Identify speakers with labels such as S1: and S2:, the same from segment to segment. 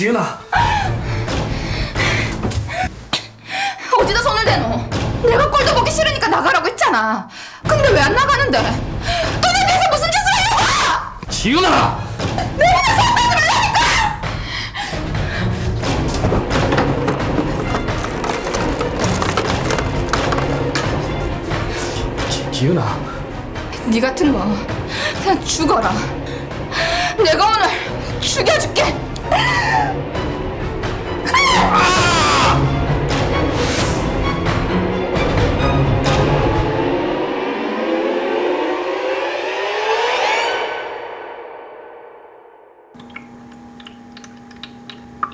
S1: 지은아
S2: 어디다 손을 대노? 내가 꼴도 보기 싫으니까 나가라고 했잖아. 근데 왜 안 나가는데? 너네 대서 무슨 짓을 하려고!
S1: 지은아 지, 지은아
S2: 네 같은 거 그냥 죽어라. 내가 오늘 죽여줄게.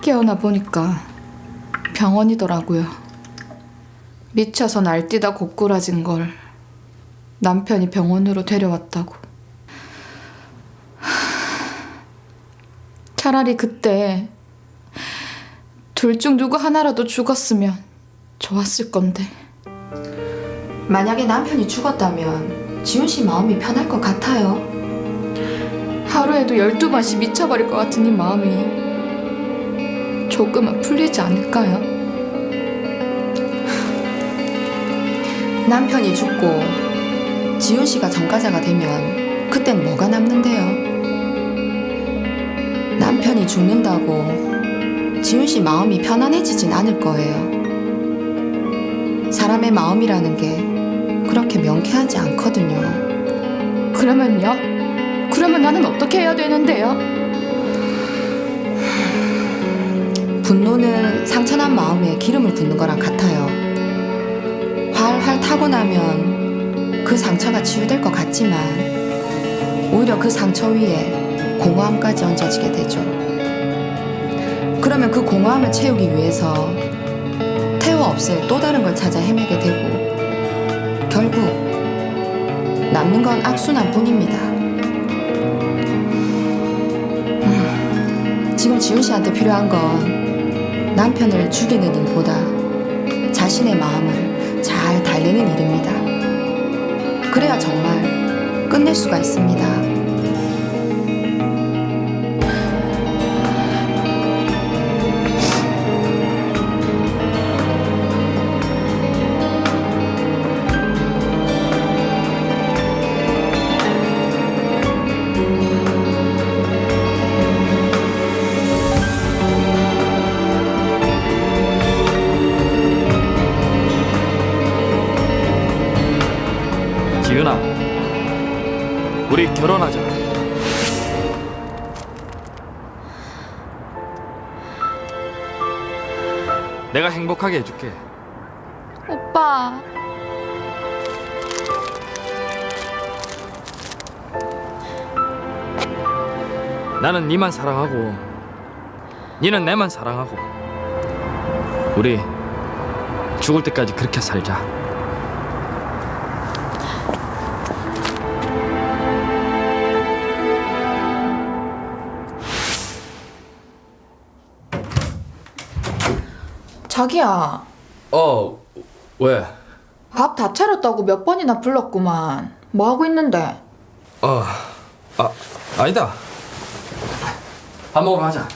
S2: 깨어나 보니까 병원이더라고요. 미쳐서 날뛰다 고꾸라진 걸 남편이 병원으로 데려왔다고. 차라리 그때 둘 중 누구 하나라도 죽었으면 좋았을 건데.
S3: 만약에 남편이 죽었다면 지훈 씨 마음이 편할 것 같아요.
S2: 하루에도 12번씩 미쳐버릴 것 같은 이 마음이 조금은 풀리지 않을까요?
S3: 남편이 죽고 지훈 씨가 전과자가 되면 그땐 뭐가 남는데요? 남편이 죽는다고 지훈 씨 마음이 편안해지진 않을 거예요. 사람의 마음이라는 게 그렇게 명쾌하지 않거든요.
S2: 그러면요? 그러면 나는 어떻게 해야 되는데요?
S3: 분노는 상처난 마음에 기름을 붓는 거랑 같아요. 활활 타고 나면 그 상처가 치유될 것 같지만 오히려 그 상처 위에 공허함까지 얹어지게 되죠. 그러면 그 공허함을 채우기 위해서 태워 없앨 또 다른 걸 찾아 헤매게 되고 결국 남는 건 악순환 뿐입니다. 음, 지금 지훈 씨한테 필요한 건 남편을 죽이는 일보다 자신의 마음을 잘 달래는 일입니다. 그래야 정말 끝낼 수가 있습니다.
S1: 행복하게 해줄게
S2: 오빠.
S1: 나는 니만 사랑하고 니는 내만 사랑하고 우리 죽을 때까지 그렇게 살자
S2: 자기야,
S1: 어 왜?
S2: 밥 다 차렸다고 몇 번이나 불렀구만. 뭐 하고 있는데?
S1: 어, 아, 아니다. 밥 먹으러 가자.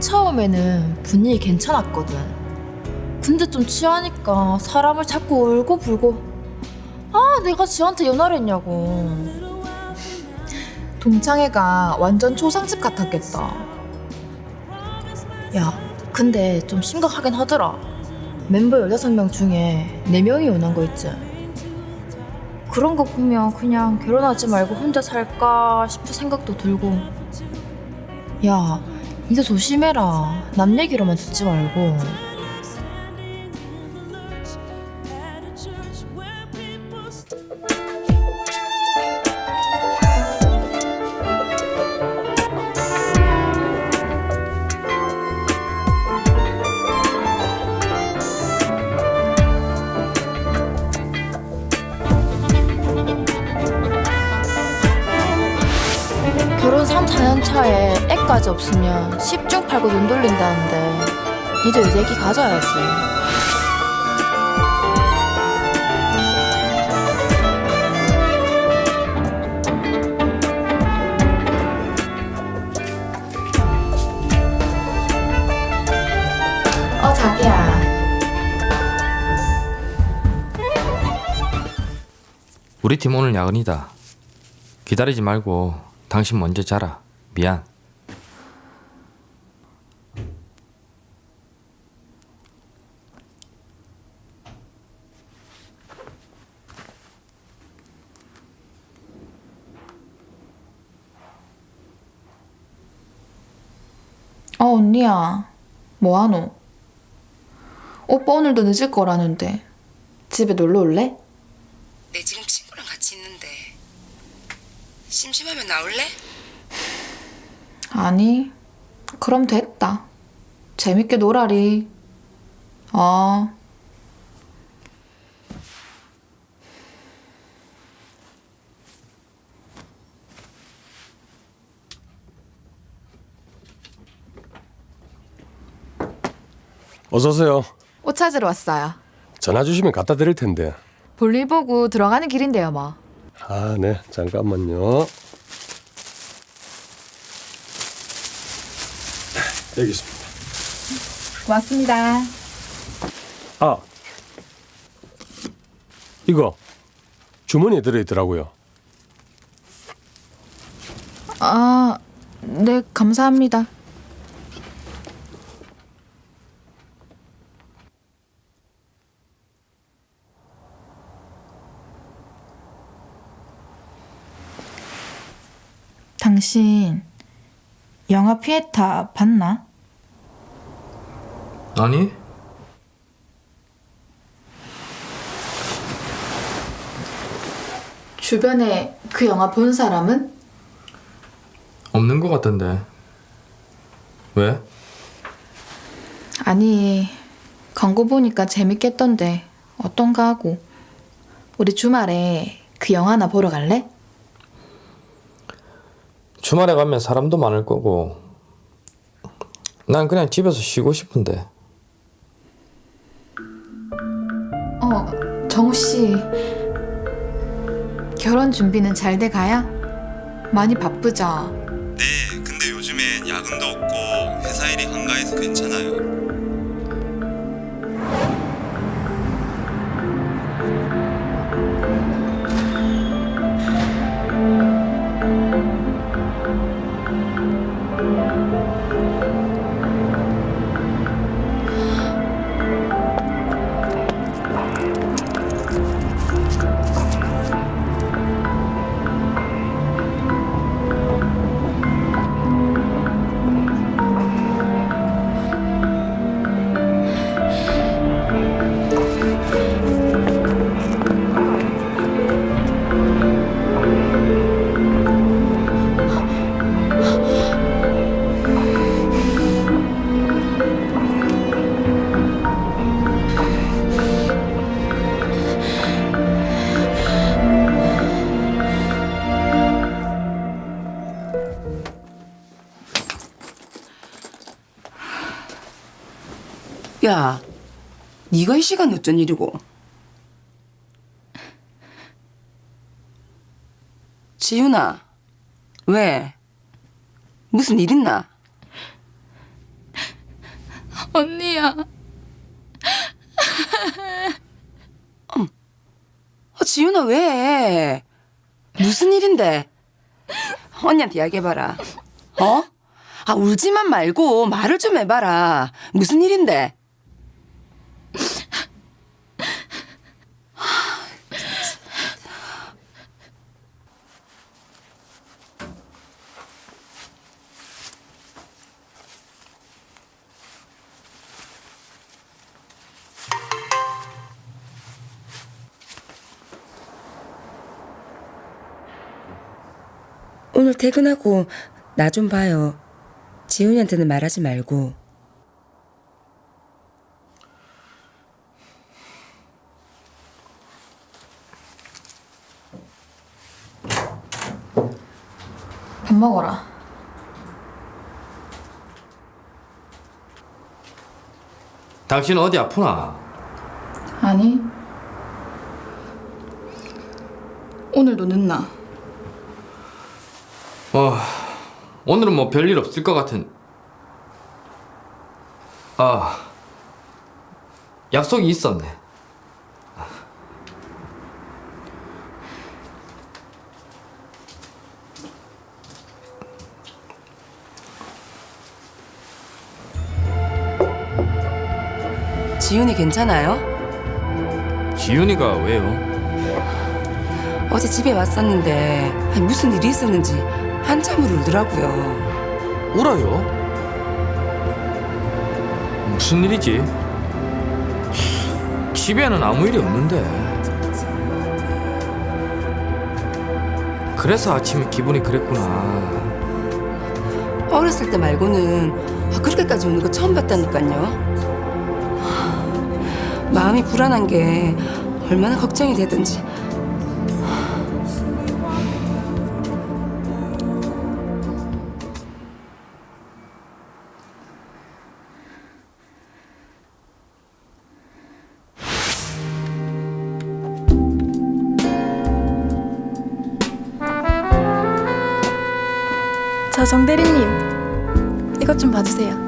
S4: 처음에는 분위기 괜찮았거든. 근데 좀 취하니까 사람을 자꾸 울고 불고. 아, 내가 지한테 연애를 했냐고. 동창회가 완전 초상집 같았겠다. 야, 근데 좀 심각하긴 하더라. 멤버 16명 중에 4명이 원한 거 있지. 그런 거 보면 그냥 결혼하지 말고 혼자 살까 싶은 생각도 들고. 야, 이제 조심해라. 남 얘기로만 듣지 말고. 결혼 3, 4년 차에 애까지 없으면 10중 팔고 눈 돌린다는데
S2: 니도 이제 애기 가져야지. 어, 자기야.
S1: 우리 팀 오늘 야근이다. 기다리지 말고 당신 먼저 자라. 미안.
S2: 어, 언니야. 뭐하노? 오빠 오늘도 늦을 거라는데. 집에 놀러 올래?
S5: 내 지금 친구랑 같이 있는데 심심하면 나올래?
S2: 아니, 그럼 됐다. 재밌게 놀아리. 어.
S6: 어서 오세요.
S2: 옷 찾으러 왔어요.
S6: 전화 주시면 갖다 드릴 텐데.
S2: 볼일 보고 들어가는 길인데요, 뭐.
S6: 아, 네. 잠깐만요. 여기 있습니다.
S2: 고맙습니다.
S6: 아, 이거 주머니에 들어 있더라고요.
S2: 아, 네, 감사합니다. 당신 영화 피에타 봤나?
S1: 아니?
S2: 주변에 그 영화 본 사람은?
S1: 없는 것 같던데. 왜?
S2: 아니, 광고 보니까 재밌겠던데 어떤가 하고. 우리 주말에 그 영화나 보러 갈래?
S1: 주말에 가면 사람도 많을 거고. 난 그냥 집에서 쉬고 싶은데.
S2: 어, 정우 씨. 결혼 준비는 잘 돼 가야? 많이 바쁘죠?
S7: 네, 근데 요즘엔 야근도 없고 회사 일이 한가해서 괜찮아요.
S8: 야, 네가 이 시간 어쩐 일이고? 지윤아, 왜? 무슨 일 있나?
S9: 언니야.
S8: 어, 지윤아 왜? 무슨 일인데? 언니한테 이야기해봐라. 어? 아 울지만 말고 말을 좀 해봐라. 무슨 일인데? 오늘 퇴근하고 나 좀 봐요. 지훈이한테는 말하지 말고.
S2: 밥 먹어라.
S1: 당신 어디 아프나?
S2: 아니. 오늘도 늦나?
S1: 어, 오늘은 뭐 별일 없을 것 같은. 아, 약속이 있었네.
S8: 지윤이 괜찮아요?
S1: 지윤이가 왜요?
S8: 어제 집에 왔었는데 아니, 무슨 일이 있었는지 한참을 울더라고요.
S1: 울어요? 무슨 일이지? 집에는 아무 일이 없는데. 그래서 아침에 기분이 그랬구나.
S8: 어렸을 때 말고는 아, 그렇게까지 우는 거 처음 봤다니까요. 마음이 불안한 게 얼마나 걱정이 되든지.
S10: 저 정대리님 이것 좀 봐주세요.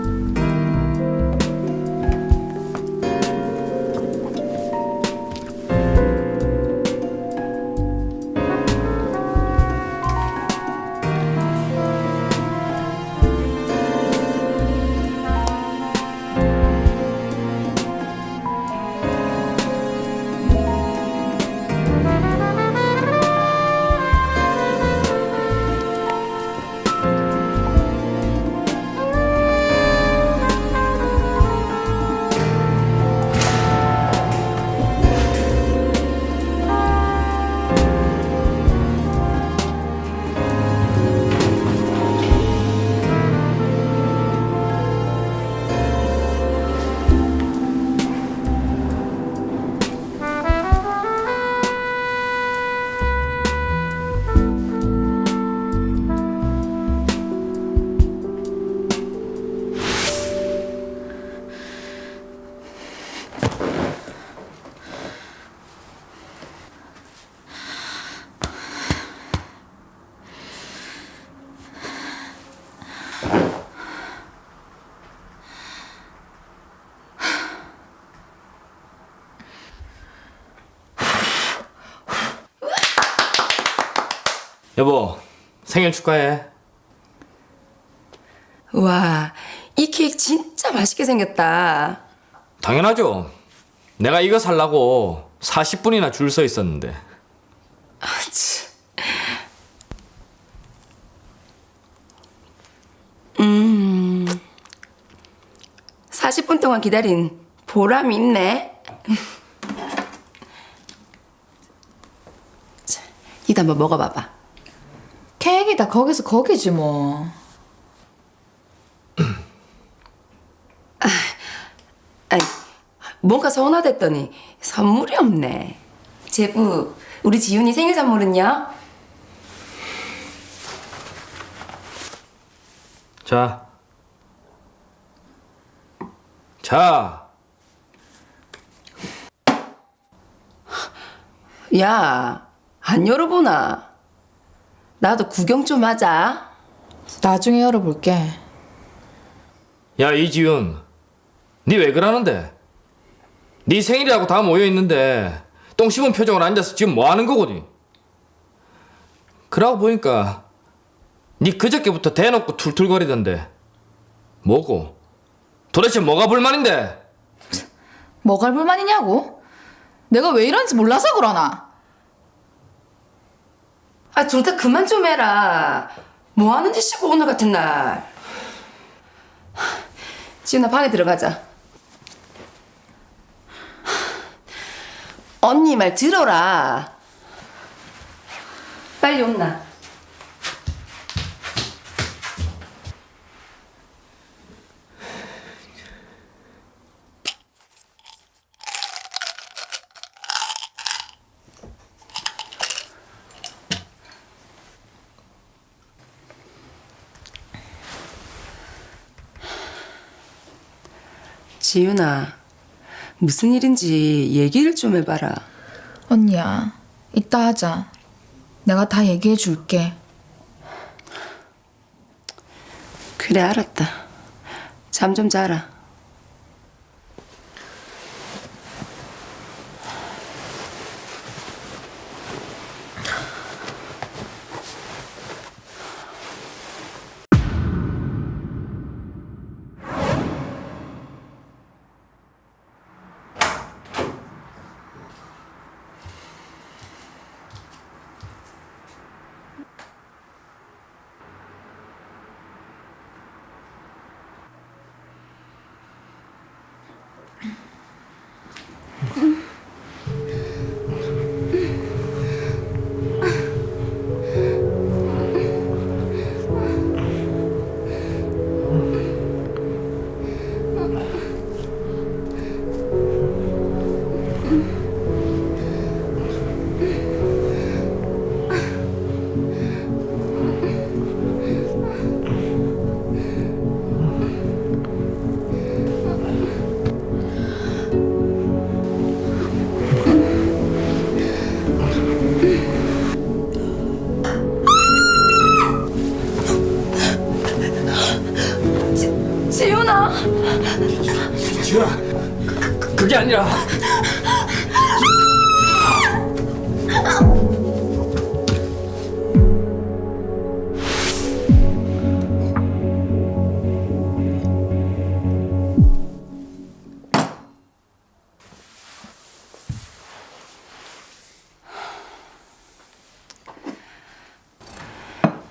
S1: 여보, 생일 축하해.
S8: 와, 이 케이크 진짜 맛있게 생겼다.
S1: 당연하죠. 내가 이거 살라고 40분이나 줄 서 있었는데.
S8: 아, 참. 음, 40분 동안 기다린 보람이 있네. 자, 이거 한번 먹어봐봐.
S2: 케이크다 거기서 거기지 뭐.
S8: 아니, 뭔가 서운하댔더니 선물이 없네. 제부, 우리 지윤이 생일 선물은요?
S1: 자. 자.
S8: 야, 안 열어보나? 나도 구경 좀 하자.
S2: 나중에 열어볼게.
S1: 야, 이지윤. 니 왜 그러는데? 네 생일이라고 다 모여 있는데 똥 씹은 표정으로 앉아서 지금 뭐 하는 거거든? 그러고 보니까 니 그저께부터 대놓고 툴툴거리던데. 뭐고? 도대체 뭐가 불만인데?
S2: 뭐가 불만이냐고? 내가 왜 이런지 몰라서 그러나?
S8: 아, 둘 다 그만 좀 해라. 뭐 하는 짓이고 오늘 같은 날. 지훈아 방에 들어가자. 언니 말 들어라. 빨리 온나. 지윤아, 무슨 일인지 얘기를 좀 해봐라.
S2: 언니야, 이따 하자. 내가 다 얘기해 줄게.
S8: 그래 알았다. 잠 좀 자라.
S2: 지훈아,
S1: 그, 그, 그게 아니라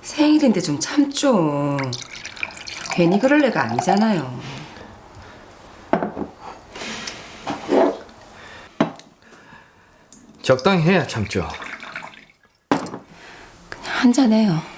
S8: 생일인데 좀 참죠. 괜히 그럴 애가 아니잖아요.
S1: 적당히 해야 참죠.
S8: 한잔 해요. 왜요?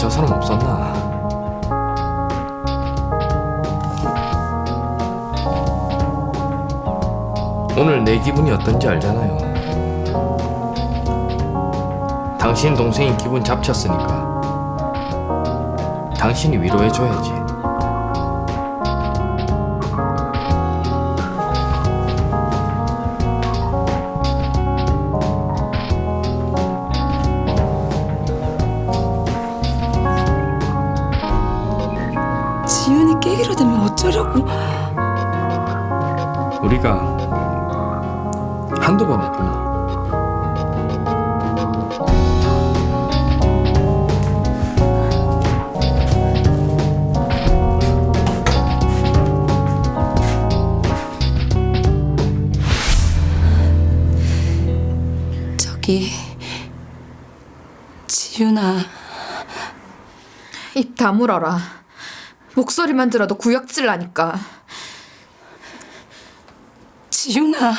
S1: 저 사람 없었나? 오늘 내 기분이 어떤지 알잖아요. 당신 동생이 기분 잡쳤으니까 당신이 위로해줘야지.
S8: 어쩌려고?
S1: 우리가 한두 번 했구나.
S8: 저기 지훈아
S2: 입 다물어라. 목소리만 들어도 구역질 나니까.
S8: 지훈아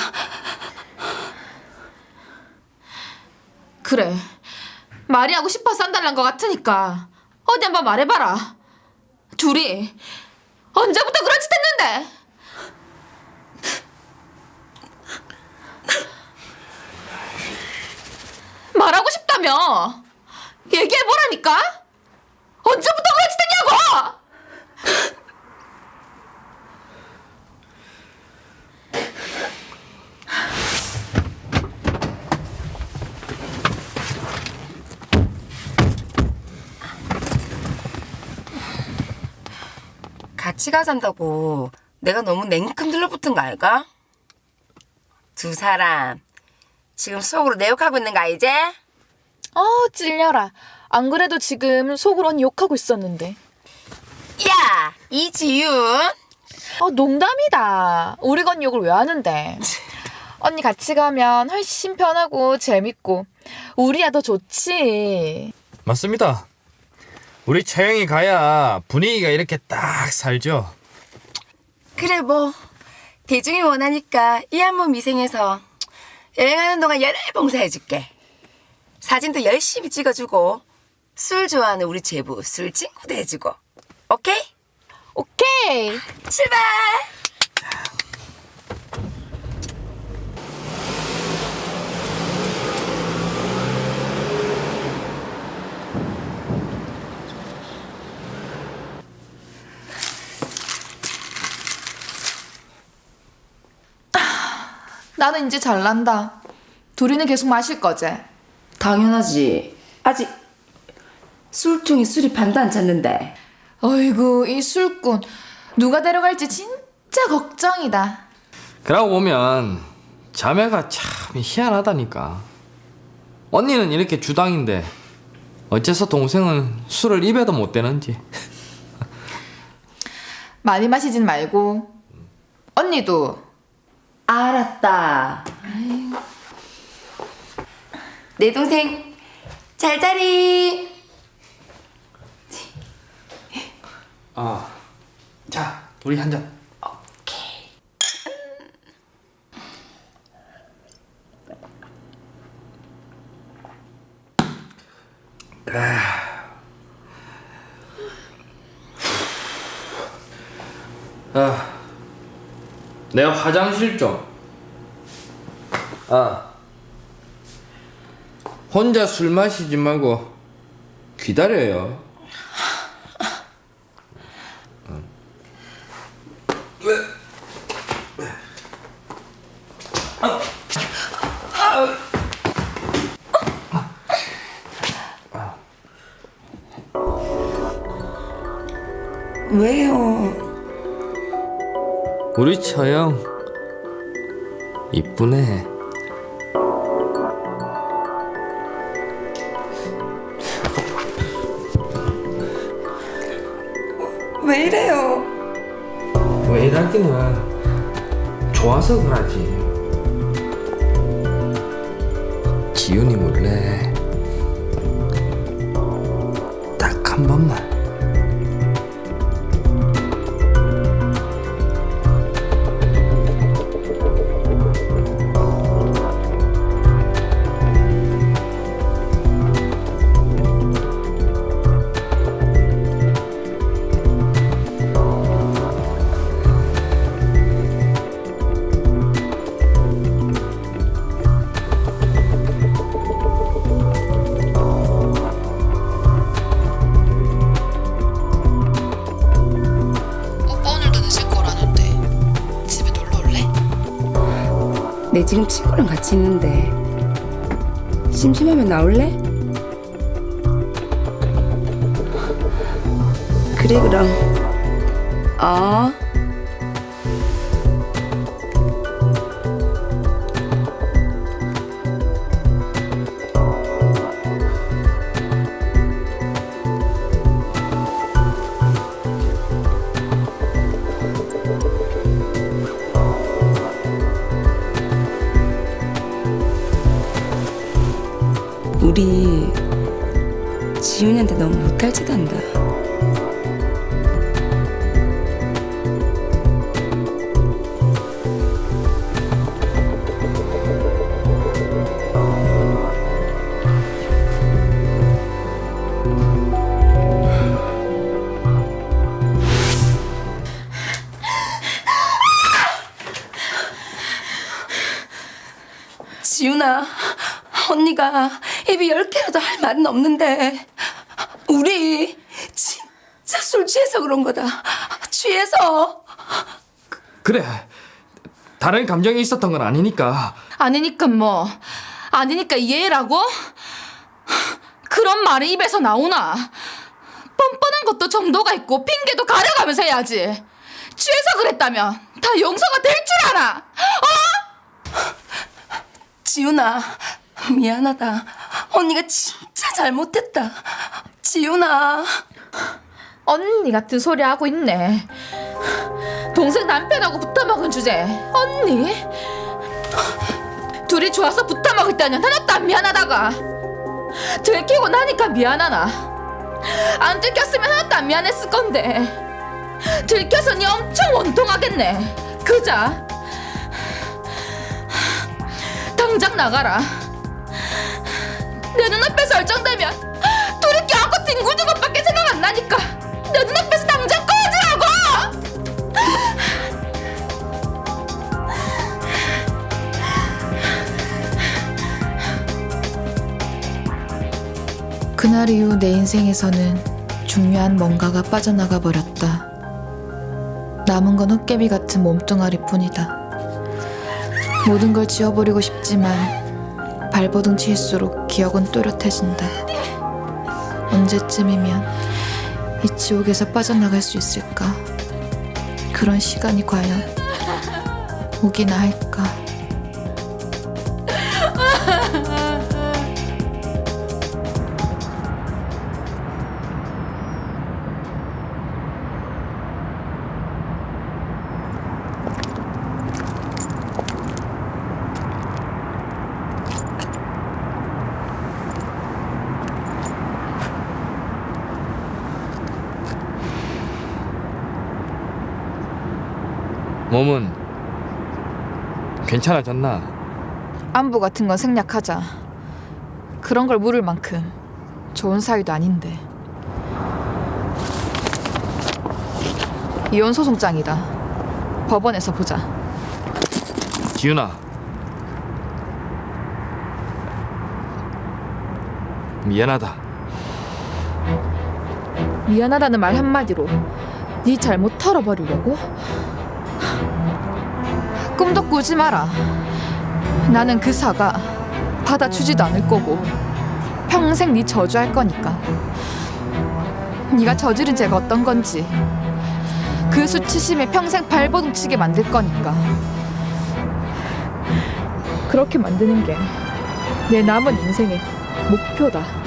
S2: 그래. 말이 하고 싶어서 한달란 것 같으니까 어디 한번 말해봐라. 둘이 언제부터 그런 짓 했는데? 말하고 싶다며 얘기해보라니까? 언제부터 그런 짓 했냐고!
S8: 같이 가잔다고 내가 너무 냉큼 들러붙은 거 알까? 두 사람 지금 속으로 내 욕하고 있는 거 알지?
S4: 어 찔려라. 안 그래도 지금 속으로 언니 욕하고 있었는데.
S8: 야 이지윤
S4: 어 농담이다. 우리 건 욕을 왜 하는데? 언니 같이 가면 훨씬 편하고 재밌고 우리야 더 좋지.
S1: 맞습니다. 우리 처형이 가야 분위기가 이렇게 딱 살죠.
S8: 그래 뭐 대중이 원하니까 이 한 몸 미생해서 여행하는 동안 열혈 봉사해줄게. 사진도 열심히 찍어주고 술 좋아하는 우리 제부 술 친구도 해주고. 오케이?
S4: 오케이.
S8: 출발!
S2: 나는 이제 잘난다. 둘이는 계속 마실 거지?
S8: 당연하지. 아직 술통에 술이 반도 안 찼는데.
S2: 어이구 이 술꾼 누가 데려갈지 진짜 걱정이다.
S1: 그러고 보면 자매가 참 희한하다니까. 언니는 이렇게 주당인데 어째서 동생은 술을 입에도 못 대는지.
S2: 많이 마시진 말고 언니도
S8: 알았다. 내 동생 잘 자리.
S1: 아, 자, 우리 한 잔. 아, 내가 화장실 좀. 아, 혼자 술 마시지 말고 기다려요.
S8: 왜요?
S1: 우리 처형 이쁘네.
S8: 왜 이래요?
S1: 왜 이러기는 좋아서 그러지. 지훈이 몰래 딱 한 번만.
S8: 지금 친구랑 같이 있는데 심심하면 나올래? 그래 그럼 어 너무 못갈짓한다. 지훈아, 언니가 입이 열 개라도 할 말은 없는데 술 취해서 그런 거다. 취해서.
S1: 그래. 다른 감정이 있었던 건 아니니까.
S2: 아니니까 뭐 아니니까 이해라고? 그런 말이 입에서 나오나? 뻔뻔한 것도 정도가 있고 핑계도 가려가면서 해야지. 취해서 그랬다면 다 용서가 될 줄 알아.
S8: 지훈아, 미안하다. 언니가 진짜 잘못했다. 지훈아.
S2: 언니 같은 소리 하고 있네. 동생 남편하고 붙어 먹은 주제 언니? 둘이 좋아서 붙어 먹을 때는 하나도 안 미안하다가 들키고 나니까 미안하나?
S11: 안 들켰으면 하나도 안 미안했을 건데 들켜서 니 엄청 원통하겠네 그자 당장 나가라 내 눈앞에서 얼쩡대면
S2: 그날 이후 내 인생에서는 중요한 뭔가가 빠져나가 버렸다. 남은 건 헛개비 같은 몸뚱아리 뿐이다. 모든 걸 지워버리고 싶지만 발버둥 칠수록 기억은 또렷해진다. 언제쯤이면 이 지옥에서 빠져나갈 수 있을까? 그런 시간이 과연 오기나 할까?
S1: 몸은 괜찮아졌나?
S2: 안부 같은 건 생략하자. 그런 걸 물을 만큼 좋은 사이도 아닌데. 이혼 소송장이다. 법원에서 보자.
S1: 지윤아 미안하다
S2: 미안하다는 말 한마디로 네 잘못 털어버리려고? 꿈도 꾸지 마라. 나는 그 사과 받아주지도 않을 거고 평생 네 저주할 거니까. 네가 저지른 죄가 어떤 건지 그 수치심에 평생 발버둥 치게 만들 거니까. 그렇게 만드는 게 내 남은 인생의 목표다.